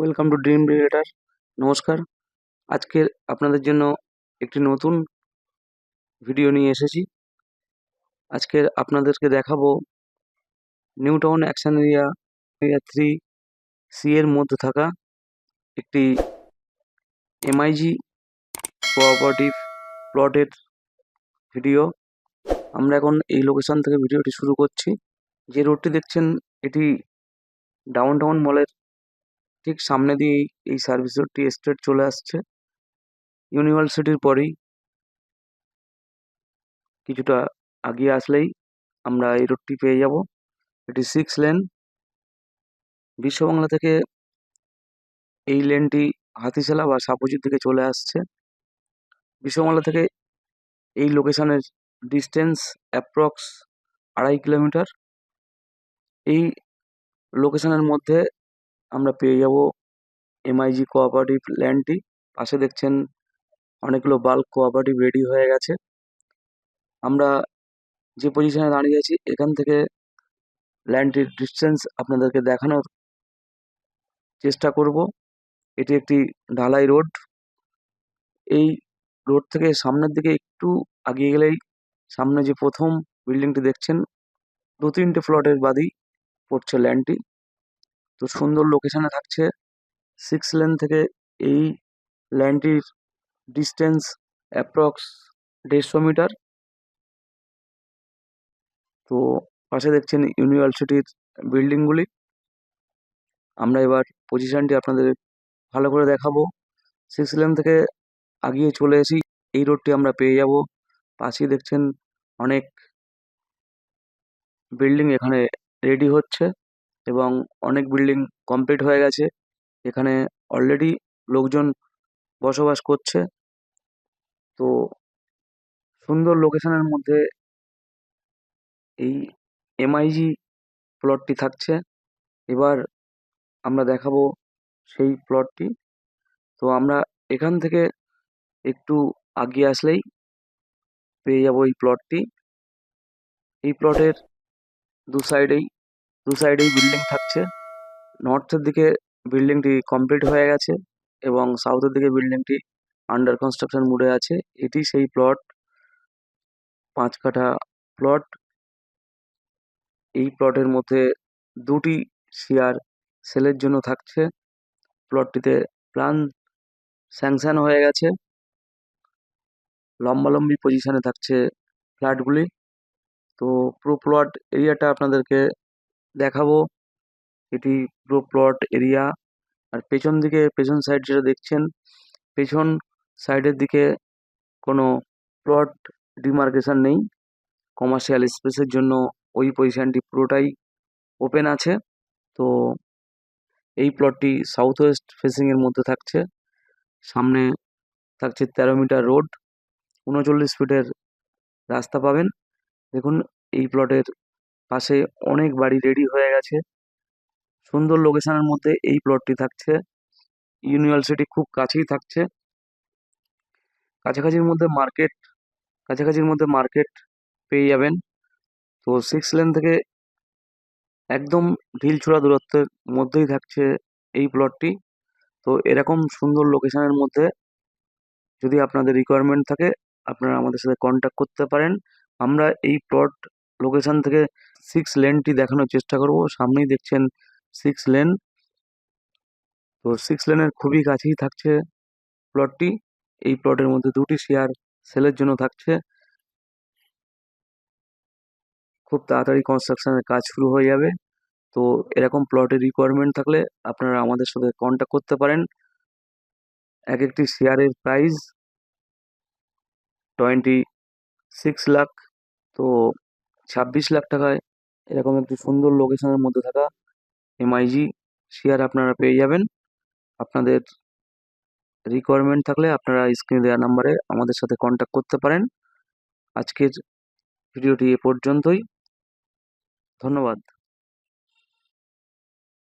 Welcome to dream রিলেটার নমস্কার। আজকের আপনাদের জন্য একটি নতুন ভিডিও নিয়ে এসেছি। আজকের আপনাদেরকে দেখাবো New Town action area area three C এর মধ্যে থাকা একটি এমআইজি কোঅপারেটিভ প্লটের ভিডিও আমরা এখন এই লোকেশন থেকে ভিডিওটি শুরু করছি। যে রোডটি দেখছেন, এটি ডাউন টাউন মলের ঠিক সামনে দিয়েই এই সার্ভিস রোডটি স্ট্রেট চলে আসছে। ইউনিভার্সিটির পরেই কিছুটা আগিয়ে আসলেই আমরা এই রোডটি পেয়ে যাব। এটি সিক্স লেন বিশ্ববাংলা থেকে এই লেনটি হাতিশালা বা সাপুজির দিকে চলে আসছে। বিশ্ববাংলা থেকে এই লোকেশনের ডিস্টেন্স অ্যাপ্রক্স আড়াই কিলোমিটার। এই লোকেশনের মধ্যে আমরা পেয়ে যাব এমআইজি কোঅপারেটিভ ল্যান্ডটি পাশে দেখছেন অনেকগুলো বাল্ক কোঅপারেটিভ রেডি হয়ে গেছে। আমরা যে পজিশনে দাঁড়িয়ে আছি, এখান থেকে ল্যান্ডটির ডিস্টেন্স আপনাদেরকে দেখানোর চেষ্টা করব। এটি একটি ঢালাই রোড এই রোড থেকে সামনের দিকে একটু আগিয়ে গেলেই সামনে যে প্রথম বিল্ডিংটি দেখছেন দু তিনটে ফ্লটের বাদেই পড়ছে ল্যান্ডটি তো সুন্দর লোকেশনে থাকছে। সিক্স লেন থেকে এই ল্যান্ডটির ডিস্টেন্স অ্যাপ্রক্স দেড়শো মিটার তো পাশে দেখছেন ইউনিভার্সিটির বিল্ডিংগুলি আমরা এবার পজিশনটি আপনাদের ভালো করে দেখাবো। সিক্স লেন থেকে আগিয়ে চলে এসি এই রোডটি আমরা পেয়ে যাব। পাশেই দেখছেন অনেক বিল্ডিং এখানে রেডি হচ্ছে। এবং অনেক বিল্ডিং কমপ্লিট হয়ে গেছে। এখানে অলরেডি লোকজন বসবাস করছে। তো সুন্দর লোকেশনের মধ্যে এই এমআইজি প্লটটি থাকছে। এবার আমরা দেখাবো সেই প্লটটি তো আমরা এখান থেকে একটু আগিয়ে আসলেই পেয়ে যাব এই প্লটটি এই প্লটের দু সাইডেই দু সাইডেই বিল্ডিং থাকছে। নর্থের দিকে বিল্ডিংটি কমপ্লিট হয়ে গেছে এবং সাউথের দিকে বিল্ডিংটি আন্ডার কনস্ট্রাকশন মোডে আছে। এটি সেই প্লট পাঁচ কাঠা প্লট এই প্লটের মধ্যে দুটি শেয়ার সেলের জন্য থাকছে। প্লটটিতে প্ল্যান স্যাংশন হয়ে গেছে। লম্বালম্বি পজিশনে থাকছে ফ্ল্যাটগুলি তো পুরো প্লট এরিয়াটা আপনাদেরকে দেখাবো। এটি পুরো প্লট এরিয়া আর পেছন দিকে, পেছন সাইড যেটা দেখছেন, পেছন সাইডের দিকে কোনো প্লট ডিমার্কেশন নেই। কমার্শিয়াল স্পেসের জন্য ওই পজিশনটি পুরোটাই ওপেন আছে। তো এই প্লটটি সাউথ ওয়েস্ট ফেসিংয়ের মধ্যে থাকছে। সামনে থাকছে তেরো মিটার রোড উনচল্লিশ ফিটের রাস্তা পাবেন। দেখুন, এই প্লটের পাশে অনেক বাড়ি রেডি হয়ে গেছে। সুন্দর লোকেশনের মধ্যে এই প্লটটি থাকছে। ইউনিভার্সিটি খুব কাছেই থাকছে। কাছাকাছির মধ্যে মার্কেট কাছাকাছির মধ্যে মার্কেট পেয়ে যাবেন। তো সিক্স লেন থেকে একদম ঢিলছোড়া দূরত্বের মধ্যেই থাকছে এই প্লটটি তো এরকম সুন্দর লোকেশনের মধ্যে যদি আপনাদের রিকোয়ারমেন্ট থাকে, আপনারা আমাদের সাথে কন্ট্যাক্ট করতে পারেন। আমরা এই প্লট লোকেশান থেকে সিক্স লেনটি দেখানোর চেষ্টা করব। সামনেই দেখছেন সিক্স লেন তো সিক্স লেনের খুবই কাছেই থাকছে প্লটটি এই প্লটের মধ্যে দুটি শেয়ার সেলের জন্য থাকছে। খুব তাড়াতাড়ি কনস্ট্রাকশনের কাজ শুরু হয়ে যাবে। তো এরকম প্লটের রিকোয়ারমেন্ট থাকলে আপনারা আমাদের সাথে কন্ট্যাক্ট করতে পারেন। এক একটি শেয়ারের প্রাইস টোয়েন্টি সিক্স লাখ তো ছাব্বিশ লাখ টাকায় এরকম একটি সুন্দর লোকেশনের মধ্যে থাকা এমআইজি শেয়ার আপনারা পেয়ে যাবেন। আপনাদের রিকোয়ারমেন্ট থাকলে আপনারা স্ক্রিনে দেওয়া নাম্বারে আমাদের সাথে কন্ট্যাক্ট করতে পারেন। আজকের ভিডিওটি এ পর্যন্তই। ধন্যবাদ।